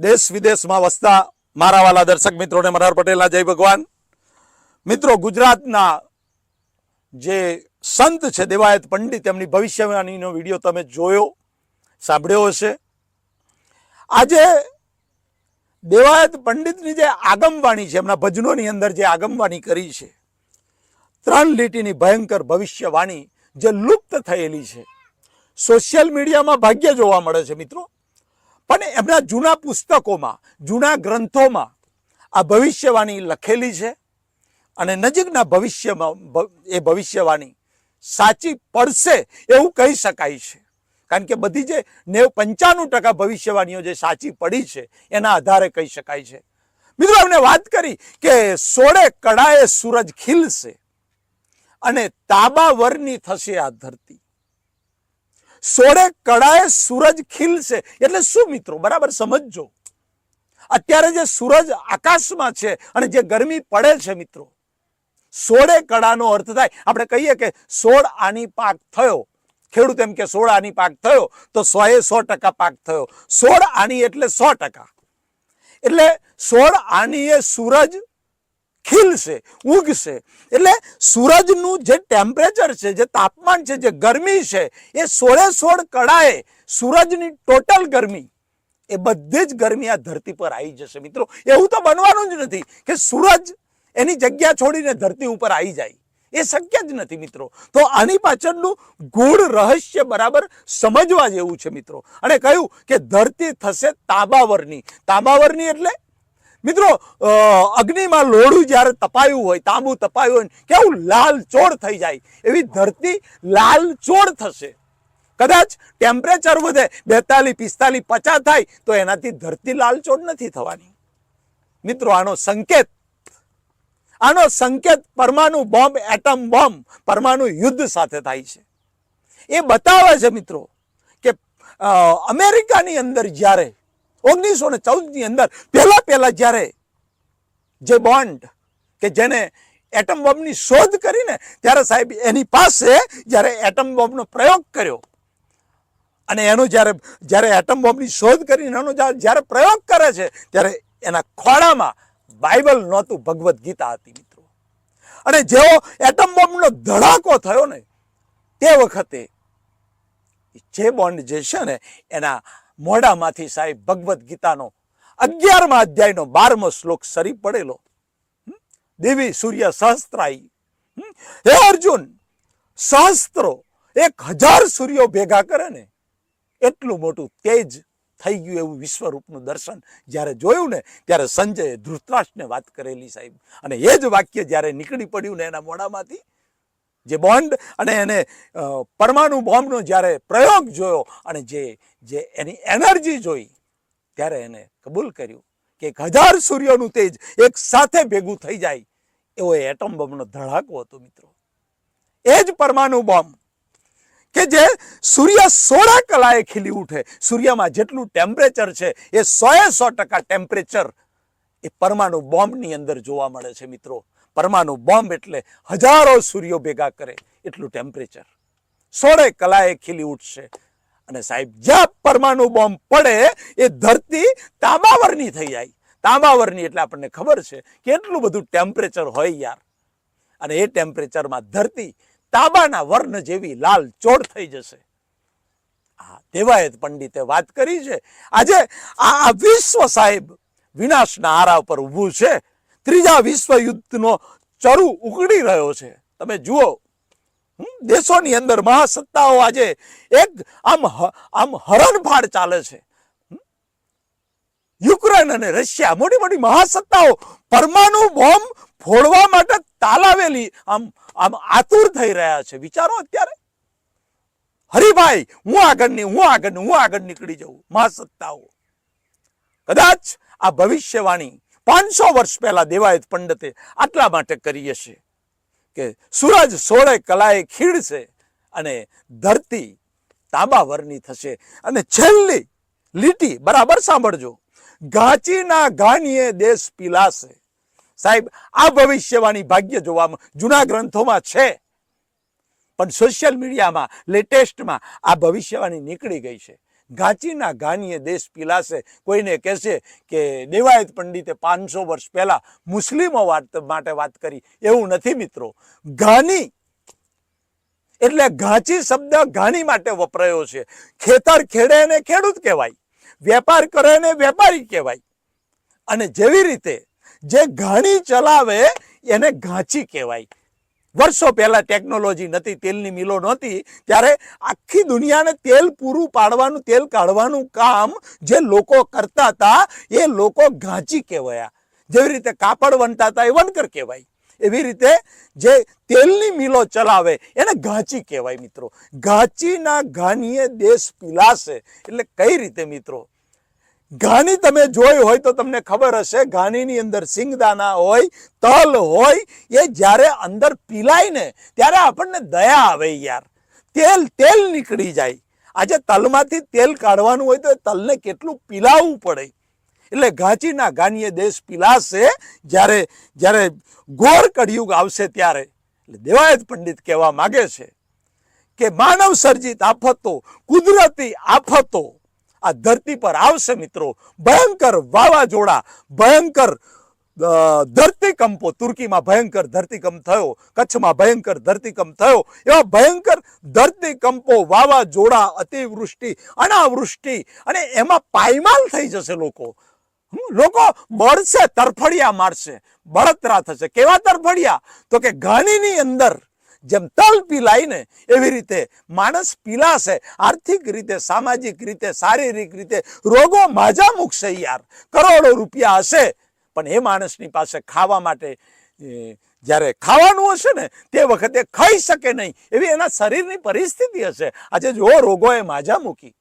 દેશ વિદેશમાં વસતા મારા વાલા દર્શક મિત્રોને મનહર પટેલના જય ભગવાન. મિત્રો, ગુજરાતના જે સંત છે, દેવાયત પંડિત, એમની ભવિષ્યવાણીનો વીડિયો તમે જોયો, સાંભળ્યો હશે. આજે દેવાયત પંડિતની જે આગમવાણી છે, એમના ભજનોની અંદર જે આગમવાણી કરી છે, ત્રણ લીટીની ભયંકર ભવિષ્યવાણી જે લુપ્ત થયેલી છે. સોશિયલ મીડિયામાં ભાગ્ય જોવા મળે છે, મિત્રો. પણ એમના જૂના પુસ્તકોમાં, જૂના ગ્રંથોમાં આ ભવિષ્યવાણી લખેલી છે અને નજીકના ભવિષ્યમાં એ ભવિષ્યવાણી સાચી પડશે એવું કહી શકાય છે. કારણ કે બધી જે નેવ પંચાણું ટકા ભવિષ્યવાણીઓ જે સાચી પડી છે, એના આધારે કહી શકાય છે. મિત્રો અમને વાત કરી કે સોળે કડાએ સૂરજ ખીલશે અને તાબાવરની થશે આ ધરતી. સોળે કળાએ સૂરજ ખીલશે એટલે શું મિત્રો? બરાબર સમજજો. અત્યારે જે સૂરજ આકાશમાં છે અને જે ગરમી પડે છે મિત્રો, સોળે કળાનો અર્થ થાય. આપણે કહીએ કે સોળ આની પાક થયો. ખેડૂત એમ કે સોળ આની પાક થયો, તો સો એ સો ટકા પાક થયો. સોળ આની એટલે સો ટકા. એટલે સોળ આનીએ સૂરજ ખીલશે ઉગશે એટલે સૂરજનું જે ટેમ્પરેચર છે, જે તાપમાન છે, જે ગરમી છે, એ સોળે સોળ કડાએ સૂરજની ટોટલ ગરમી એ બધી જ ગરમી આ ધરતી પર આવી જશે. મિત્રો, એવું તો બનવાનું જ નથી કે સૂરજ એની જગ્યા છોડીને ધરતી ઉપર આવી જાય. એ શક્ય જ નથી મિત્રો. તો આની પાછળનું ગૂઢ રહસ્ય બરાબર સમજવા જેવું છે મિત્રો. અને કહ્યું કે ધરતી થશે તાંબાવરની. તાંબાવરની એટલે મિત્રો અગ્નિમાં લોઢું જ્યારે તપાયું હોય, તાંબુ તપાયું હોય કેવું લાલ ચોળ થઈ જાય, એવી ધરતી લાલ ચોળ થશે. કદાચ ટેમ્પરેચર વધે, બેતાલીસ, પિસ્તાલીસ, પચાસ થાય, તો એનાથી ધરતી લાલચોળ નથી થવાની. મિત્રો, આનો સંકેત આનો સંકેત પરમાણુ બોમ્બ, એટમ બોમ્બ, પરમાણુ યુદ્ધ સાથે થાય છે. એ બતાવે છે મિત્રો, કે અમેરિકાની અંદર જ્યારે ઓગણીસો ને ચૌદની અંદર પહેલા પહેલા જ્યારે જે બોન્ડ કે જેને એટમ બોમ્બની શોધ કરીને ત્યારે સાહેબ એની પાસે જ્યારે એટમ બોમ્બનો પ્રયોગ કર્યો અને એનો જ્યારે જ્યારે એટમ બોમ્બની શોધ કરીને એનો જ્યારે પ્રયોગ કરે છે ત્યારે એના ખોળામાં બાઇબલ નહોતું, ભગવદ્ ગીતા હતી મિત્રો. અને જેવો એટમ બોમ્બનો ધડાકો થયો ને તે વખતે જે બોન્ડ જે છે ને એના મોઢામાંથી સાહેબ ભગવદ્ ગીતાનો અગિયારમા અધ્યાયનો બારમો શ્લોક સરી પડેલો. દેવી સૂર્ય સહસ્ત્રાઈ. હે અર્જુન, સહસ્ત્રો એક હજાર સૂર્યો ભેગા કરે ને, એટલું મોટું તેજ થઈ ગયું એવું વિશ્વરૂપનું દર્શન. જ્યારે જોયું ને, ત્યારે સંજયે ધૃતરાષ્ટ્રને વાત કરેલી સાહેબ. અને એ જ વાક્ય જ્યારે નીકળી પડ્યું ને એના મોઢામાંથી જે બોન્ડ અને એને પરમાણુ બોમ્બનો જ્યારે પ્રયોગ જોયો અને જે જે એની એનર્જી જોઈ, ત્યારે એને કબૂલ કર્યું કે એક હજાર સૂર્યોનું તેજ એક સાથે ભેગું થઈ જાય એવો એ એટમ બોમ્બનો ધડાકો હતો મિત્રો. એ જ પરમાણુ બોમ્બ કે જે સૂર્ય સોળા કલાએ ખીલી ઉઠે, સૂર્યમાં જેટલું ટેમ્પરેચર છે એ સોએ સો ટકા ટેમ્પરેચર એ પરમાણુ બોમ્બની અંદર જોવા મળે છે મિત્રો. પરમાણુ બોમ્બ એટલે હજારો સૂર્યો ભેગા કરે એટલું ટેમ્પરેચર સોળે કલાએ ખીલી ઉઠશે. અને સાહેબ, જ્યાં પરમાણુ બોમ્બ પડે, એ ધરતી તાંબાવરની થઈ જાય. તાંબાવરની એટલે આપણને ખબર છે કે એટલું બધું ટેમ્પરેચર હોય યાર. અને એ ટેમ્પરેચરમાં ધરતી તાંબાના વર્ણ જેવી લાલ ચોડ થઈ જશે. આ દેવાયત પંડિતે વાત કરી છે. આજે આ વિશ્વ સાહેબ વિનાશના આરા ઉપર ઊભું છે. ત્રીજા વિશ્વ યુદ્ધનો ચરુ ઉકળી રહ્યો છે. તમે જુઓ દેશોની અંદર મહાસત્તાઓ આજે એક આમ આમ હરણફાળ ચાલે છે. યુક્રેન અને રશિયા મોટી મોટી મહાસત્તાઓ પરમાણુ બોમ્બ ફોડવા માટે તાલાવેલી આમ આમ આતુર થઈ રહ્યા છે. વિચારો અત્યારે. હરિભાઈ, હું આગળની હું આગળની હું આગળ નીકળી જઉં. મહાસત્તાઓ. કદાચ આ ભવિષ્યવાણી પાંચસો વર્ષ પહેલા દેવાયત પંડિતે આટલા માટે કરીએ છીએ કે સૂરજ સોળે કલાએ ખીડશે અને ધરતી તાંબાવરની થશે. અને છેલ્લી લીટી, બરાબર સાંભળજો, ઘાંચીના ઘાનીએ દેશ પીલાશે. સાહેબ, આ ભવિષ્યવાણી ભાગ્ય જોવામાં જૂના ગ્રંથોમાં છે. પણ સોશિયલ મીડિયામાં, લેટેસ્ટમાં આ ભવિષ્યવાણી નીકળી ગઈ છે. ઘાંચીના ઘાનીએ દેશ પીલાશે. કોઈને કહેશે કે દેવાયત પંડિતે પાંચસો વર્ષ પહેલાં મુસ્લિમો વાત માટે વાત કરી. એવું નથી મિત્રો. ઘાની એટલે ઘાંચી શબ્દ ઘાણી માટે વપરાયો છે. ખેતર ખેડે ને ખેડૂત કહેવાય. વેપાર કરે ને વેપારી કહેવાય. અને જેવી રીતે જે ઘાણી ચલાવે એને ઘાંચી કહેવાય. વર્ષો પહેલાં ટેકનોલોજી નથી તેલની મિલો નહોતી, ત્યારે આખી દુનિયાને તેલ પૂરું પાડવાનું, તેલ કાઢવાનું કામ જે લોકો કરતા હતા, એ લોકો ઘાંચી કહેવાયા. જેવી રીતે કાપડ વણતા હતા, એ વણકર કહેવાય. એવી રીતે જે તેલની મિલો ચલાવે, એને ઘાંચી કહેવાય મિત્રો. ઘાંચીના ઘાનીએ દેશ પીલાશે. એટલે કઈ રીતે મિત્રો? ઘાની તમે જોઈ હોય તો તમને ખબર હશે, ઘાનીની અંદર સિંગદાના હોય, તલ હોય, એ જ્યારે અંદર પીલાય ને ત્યારે આપણને દયા આવે યાર. તેલ તેલ નીકળી જાય. આજે તલમાંથી તેલ કાઢવાનું હોય તો એ તલને કેટલું પીલાવવું પડે. એટલે ઘાંચીના ઘાનીએ દેશ પીલાશે જ્યારે જ્યારે ગોર કળિયુગ આવશે ત્યારે. એટલે દેવાયત પંડિત કહેવા માગે છે કે, માનવ સર્જિત આફતો, કુદરતી આફતો આ ધરતી પર આવશે મિત્રો. ભયંકર વાવાઝોડા, ભયંકર ધરતીકંપો. તુર્કીમાં ભયંકર ધરતીકંપ થયો, કચ્છમાં ભયંકર ધરતીકંપ થયો. એવા ભયંકર ધરતીકંપો, વાવાઝોડા, અતિવૃષ્ટિ, અનાવૃષ્ટિ અને એમાં પાયમાલ થઈ જશે લોકો. લોકો બળશે, તરફડિયા મારશે. બળતરા થશે. કેવા તરફડિયા? તો કે ઘાણીની અંદર જેમ તલ પીલાય ને એવી રીતે માણસ પીલાશે, આર્થિક રીતે, સામાજિક રીતે, શારીરિક રીતે રોગો માજા મૂકશે યાર. કરોડો રૂપિયા હશે, પણ એ માણસની પાસે ખાવા માટે જ્યારે ખાવાનું હશે ને, તે વખતે ખાઈ શકે નહીં. એવી એના શરીરની પરિસ્થિતિ હશે. આજે જો રોગોએ માજા મૂકી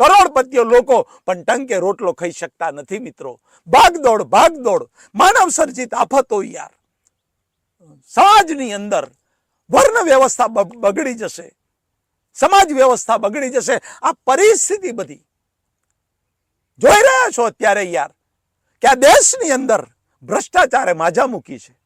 કરોડપતિઓ લોકો પણ ટંકે રોટલો ખાઈ શકતા નથી મિત્રો. ભાગદોડ ભાગદોડ માનવ સર્જિત આફતો યાર. સમાજની અંદર વર્ણ વ્યવસ્થા બગડી જશે. સમાજ વ્યવસ્થા બગડી જશે. આ પરિસ્થિતિ બધી. જોઈ રહ્યા છો અત્યારે યાર કે આ દેશની અંદર ભ્રષ્ટાચારે માજા મૂકી છે.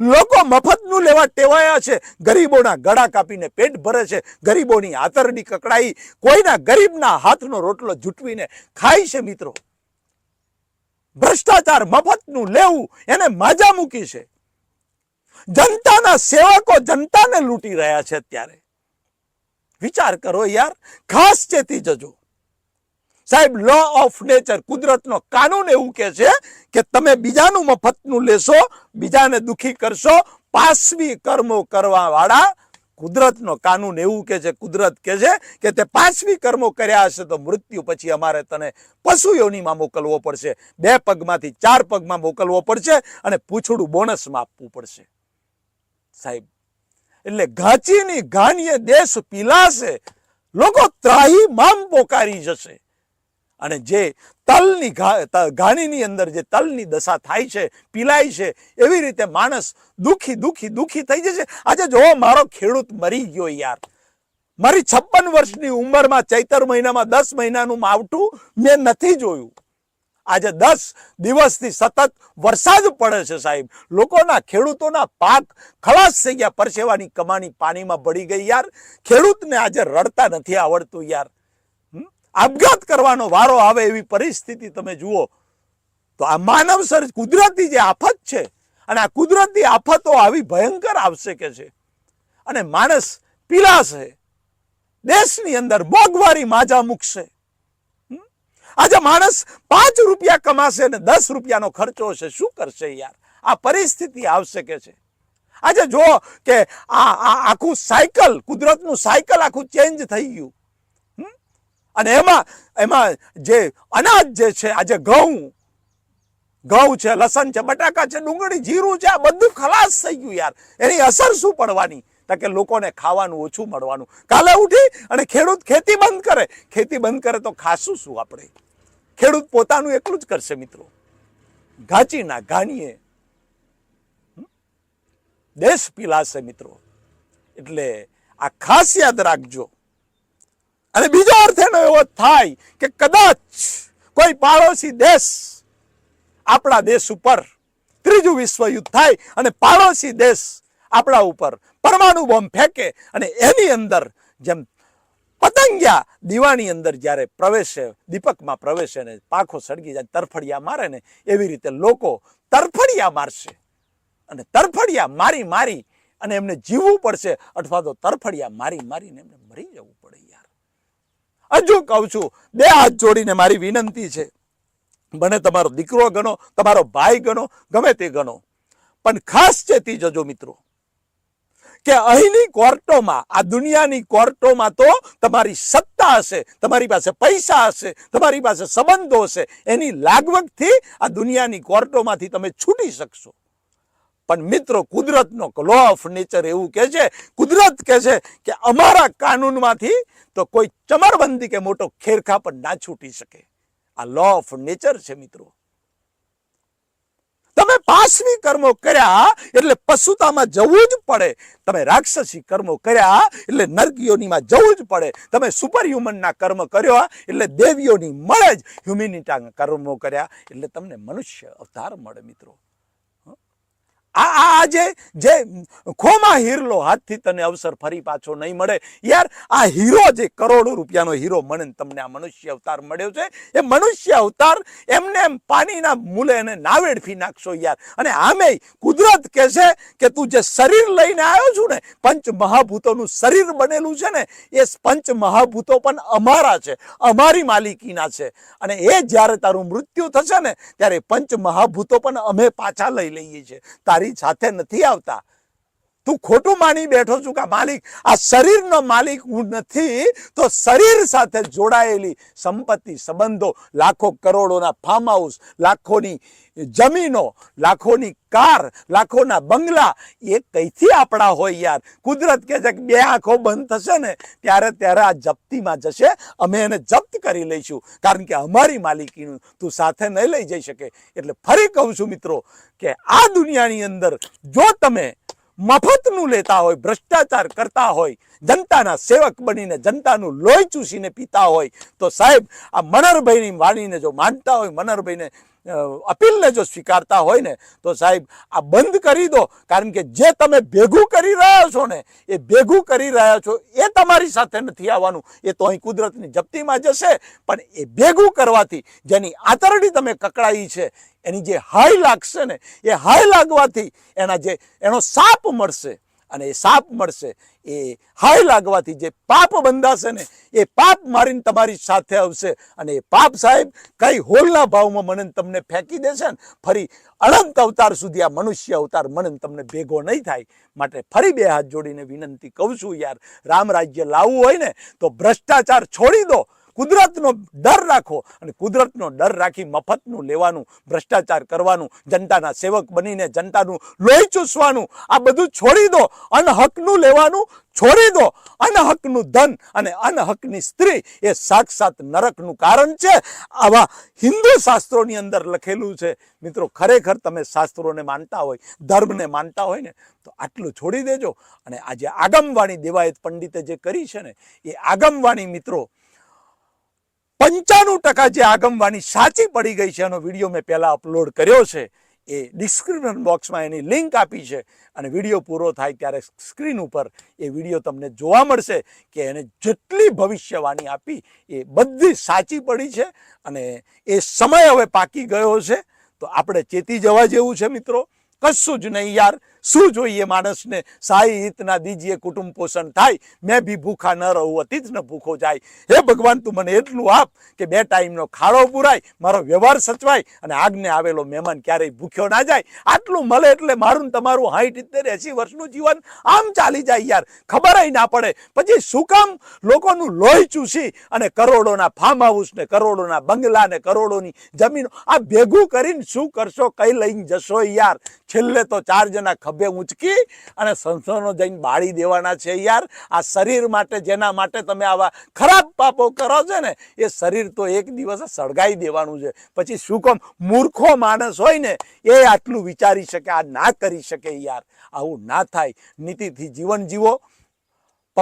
લોકો મફતનું લેવા ટેવાયા છે. ગરીબોના ગળા કાપીને પેટ ભરે છે. ગરીબોની આતરડી કકડાઈ. કોઈના ગરીબના હાથનો રોટલો જૂટવીને ખાય છે મિત્રો. ભ્રષ્ટાચાર મફતનું લેવું, એને માજા મૂકી છે. જનતાના સેવકો જનતાને લૂંટી રહ્યા છે અત્યારે. વિચાર કરો યાર, ખાસ ચેતી જજો. સાહેબ લો ઓફ નેચર કુદરતનો કાનૂન એવું કહે છે કે તમે બીજાનું મફતનું લેશો, બીજાને દુખી કરશો, પાસવી કર્મો કરવા વાળા કુદરતનો કાનૂન એવું કે છે, કુદરત કે છે કે તે પાસવી કર્મો કર્યા હશે તો મૃત્યુ પછી અમારે તને પશુ યોનીમાં મોકલવો પડશે. બે પગમાંથી ચાર પગમાં મોકલવો પડશે અને પૂછડું બોનસમાં આપવું પડશે. સાહેબ. એટલે ઘાચીની ઘાનીએ દેશ પીલાશે, લોકો ત્રાહી મામ પોકારી જશે. અને જે તલની ઘાણીની અંદર જે તલની દશા થાય છે, પીલાય છે, એવી રીતે માણસ દુખી દુખી દુખી થઈ જશે. આજે જો મારો ખેડૂત મરી ગયો યાર. મારી છપ્પન વર્ષની ઉંમરમાં ચૈતર મહિનામાં દસ મહિનાનું માવઠું મેં નથી જોયું. આજે દસ દિવસથી સતત વરસાદ પડે છે સાહેબ. લોકોના ખેડૂતોના પાક ખલાસ થઈ ગયા. પરસેવાની કમાણી પાણીમાં પડી ગઈ યાર. ખેડૂતને આજે રડતા નથી આવડતું યાર? આપઘાત કરવાનો વારો આવે એવી પરિસ્થિતિ તમે જુઓ. તો આ માનવ સર્જ કુદરતી જે આફત છે અને આ કુદરતી આફતો આવી ભયંકર આવશે કે છે. અને માણસ પીલાશે દેશની અંદર મોંઘવારી માજા મૂકશે. આજે માણસ પાંચ રૂપિયા કમાશે ને દસ રૂપિયાનો ખર્ચો હશે. શું કરશે યાર? આ પરિસ્થિતિ આવશે કે છે. આજે જો કે આ આખું સાયકલ કુદરતનું સાયકલ આખું ચેન્જ થઈ ગયું? અને એમાં એમાં જે અનાજ જે છે આજે ઘઉં ઘઉં છે, લસણ છે, બટાકા છે, ડુંગળી, જીરું છે, આ બધું ખલાસ થઈ ગયું યાર. એની અસર શું પડવાની? કે લોકોને ખાવાનું ઓછું મળવાનું. કાલે ઉઠી અને ખેડૂત ખેતી બંધ કરે. ખેતી બંધ કરે તો ખાશું શું આપણે? ખેડૂત પોતાનું એકલું જ કરશે મિત્રો. ઘાચીના ઘાણીએ દેશ પીલાશે મિત્રો. એટલે આ ખાસ યાદ રાખજો. અને બીજો અર્થ એનો એવો થાય કે કદાચ કોઈ પાડોશી દેશ આપણા દેશ ઉપર, ત્રીજું વિશ્વયુદ્ધ થાય અને પાડોશી દેશ આપણા ઉપર પરમાણુ બોમ્બ ફેંકે અને એની અંદર જેમ પતંગિયા. દીવાની અંદર જ્યારે પ્રવેશે, દીપકમાં પ્રવેશે ને પાખો સળગી જાય, તરફડિયા મારે ને, એવી રીતે લોકો તરફડિયા મારશે. અને તરફડિયા મારી મારી અને એમને જીવવું પડશે, અથવા તો તરફડિયા મારી મારીને એમને મરી જવું પડે યાર. હજુ કહું છું, બે હાથ જોડીને મારી વિનંતી છે. મને તમારો દીકરો ગણો, તમારો ભાઈ ગણો, ગમે તે ગણો. પણ ખાસ ચેતી જજો મિત્રો કે અહીંની કોર્ટોમાં, આ દુનિયાની કોર્ટોમાં તો તમારી સત્તા હશે, તમારી પાસે પૈસા હશે, તમારી પાસે સંબંધો હશે, એની લાગવગથી આ દુનિયાની કોર્ટોમાંથી તમે છૂટી શકશો. પણ મિત્રો, કુદરતનો લો ઓફ નેચર એવું કહે છે, કુદરત કહે છે કે અમારા કાનૂનમાંથી તો કોઈ ચમરબંધી કે મોટો ખેરખા પણ ના છૂટી શકે. આ લો ઓફ નેચર છે મિત્રો. તમે પાસની કર્મો કર્યા એટલે પશુતામાં જવું જ પડે. તમે રાક્ષસી કર્મો કર્યા એટલે નરકીઓનીમાં જવું જ પડે. તમે સુપર હ્યુમનના કર્મ કર્યો એટલે દેવીઓની મળે જ. હ્યુમિનિટા કર્મો કર્યા એટલે તમને મનુષ્ય અવતાર મળે મિત્રો. આ આ જે જે ખોમાં હીરલો હાથથી તને અવસર ફરી પાછો નહીં મળે. યાર, આ હીરો જે કરોડો રૂપિયાનો હીરો મને તમને આ મનુષ્ય અવતાર મળ્યો છે. એ મનુષ્ય અવતાર એમને એમ પાણીના મૂલે એને નાવેડફી નાખશો યાર. અને આમે કુદરત કહે છે કે તું જે શરીર લઈને આવ્યો છું ને, પંચ મહાભૂતોનું શરીર બનેલું છે ને, એ પંચ મહાભૂતો પણ અમારા છે, અમારી માલિકીના છે. અને એ જ્યારે તારું મૃત્યુ થશે ને, ત્યારે પંચ મહાભૂતો પણ અમે પાછા લઈ લઈએ છીએ. તારી સાથે નથી આવતા. તું ખોટું માની બેઠો છું કે માલિક, આ શરીરનો માલિક હું નથી, તો શરીર સાથે જોડાયેલી સંપત્તિ, સંબંધો, લાખો કરોડોના ફાર્મ હાઉસ લાખોની જમીનો, લાખોની કાર, લાખોના બંગલા, એ કઈથી આપણા હોય યાર? કુદરત કે છે બે આંખો બંધ થશે ને, ત્યારે ત્યારે આ જપ્તીમાં જશે, અમે એને જપ્ત કરી લઈશું. કારણ કે અમારી માલિકીનું તું સાથે નહીં લઈ જઈ શકે. એટલે ફરી કહું છું મિત્રો કે આ દુનિયાની અંદર જો તમે મફતનું લેતા હોય, ભ્રષ્ટાચાર કરતા હોય, જનતાના સેવક બનીને જનતાનું લોહી ચૂસીને પીતા હોય, તો સાહેબ, આ મનરભાઈની વાણીને જો માનતા હોય, મનરભાઈને અપીલને જો સ્વીકારતા હોય ને, તો સાહેબ આ બંધ કરી દો. કારણ કે જે તમે ભેગું કરી રહ્યા છો ને, એ ભેગું કરી રહ્યા છો, એ તમારી સાથે નથી આવવાનું. એ તો અહીં કુદરતની જપ્તીમાં જશે, પણ એ ભેગું કરવાથી, જેની આતરડી તમે કકડાઈ છે, એની જે હાય લાગશે ને, એ હાય લાગવાથી એના જે, એનો સાપ મળશે. અને એ સાપ મળશે. એ હાય લાગવાથી જે પાપ બંધાશે ને, એ પાપ મારીને તમારી સાથે આવશે. અને એ પાપ સાહેબ કઈ હોલના ભાવમાં મને તમને ફેંકી દેશે ને, ફરી અનંત અવતાર સુધી આ મનુષ્ય અવતાર મને તમને ભેગો નહીં થાય. માટે ફરી બે હાથ જોડીને વિનંતી કહું છું યાર, રામ રાજ્ય લાવવું હોય ને, તો ભ્રષ્ટાચાર છોડી દો. કુદરતનો ડર રાખો અને કુદરતનો ડર રાખી મફતનું લેવાનું, ભ્રષ્ટાચાર કરવાનું, જનતાના સેવક બનીને જનતાનું લોહી ચૂસવાનું, આ બધું છોડી દો. અનહકનું લેવાનું છોડી દો. અનહકનું ધન અને અનહકની સ્ત્રી એ સાક્ષાત નરકનું કારણ છે. આવા હિન્દુ શાસ્ત્રોની અંદર લખેલું છે, મિત્રો, ખરેખર તમે શાસ્ત્રોને માનતા હોય, ધર્મને માનતા હોય ને, તો આટલું છોડી દેજો. અને આજે આગમવાણી દેવાયત પંડિતે જે કરી છે ને, એ આગમવાણી મિત્રો પંચાણું ટકા જે આગમવાની સાચી પડી ગઈ છે, એનો વીડિયો મેં પહેલાં અપલોડ કર્યો છે, એ ડિસ્ક્રિપ્શન બોક્સમાં એની લિંક આપી છે અને વીડિયો પૂરો થાય ત્યારે સ્ક્રીન ઉપર એ વીડિયો તમને જોવા મળશે કે એને જેટલી ભવિષ્યવાણી આપી, એ બધી સાચી પડી છે અને એ સમય હવે પાકી ગયો છે. તો આપણે ચેતી જવા જેવું છે મિત્રો? કશું જ નહીં યાર. શું જોઈએ માણસને? સાહી હિતના દીજીએ કુટુંબ પોષણ થાય, મેં બી ભૂખા ન રહું અતીત ન ભૂખો જાય. હે ભગવાન, તું મને એટલું આપ કે બે ટાઈમનો ખાડો પુરાય, મારો વ્યવહાર સચવાય અને આગને આવેલો મહેમાન ક્યારેય ભૂખ્યો ના જાય. આટલું મળે એટલે મારું તમારું હાઈટ ઇત્તેર એસી વર્ષનું જીવન આમ ચાલી જાય યાર. ખબર ના પડે. પછી શું કામ? લોકોનું લોહી ચૂસી અને કરોડોના ફાર્મ હાઉસ ને કરોડોના બંગલા ને કરોડોની જમીનો આ ભેગું કરીને શું કરશો? કઈ લઈને જશો યાર? છેલ્લે તો ચાર જણા ખભે ઊંચકી અને સંસારનો જઈને બાળી દેવાના છે યાર. આ શરીર માટે, જેના માટે તમે આવા ખરાબ પાપો કરો છો ને, એ શરીર તો એક દિવસે સળગાઈ દેવાનું છે. પછી શું કામ, મૂર્ખો માણસ હોય ને, એ આટલું વિચારી શકે, આ ના કરી શકે યાર. આવું ના થાય. નીતિથી જીવન જીવો.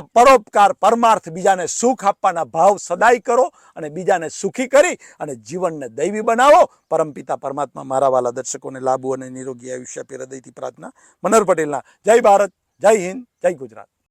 પરોપકાર, પરમાર્થ બીજાને સુખ આપવાના ભાવ સદાય કરો અને બીજાને સુખી કરી અને જીવનને દૈવી બનાવો. પરમપિતા પરમાત્મા મારા વાલા દર્શકોને લાભો અને નિરોગી આયુષ્ય આપે હૃદયથી પ્રાર્થના. મનોહર પટેલના, જય ભારત, જય હિન્દ, જય ગુજરાત.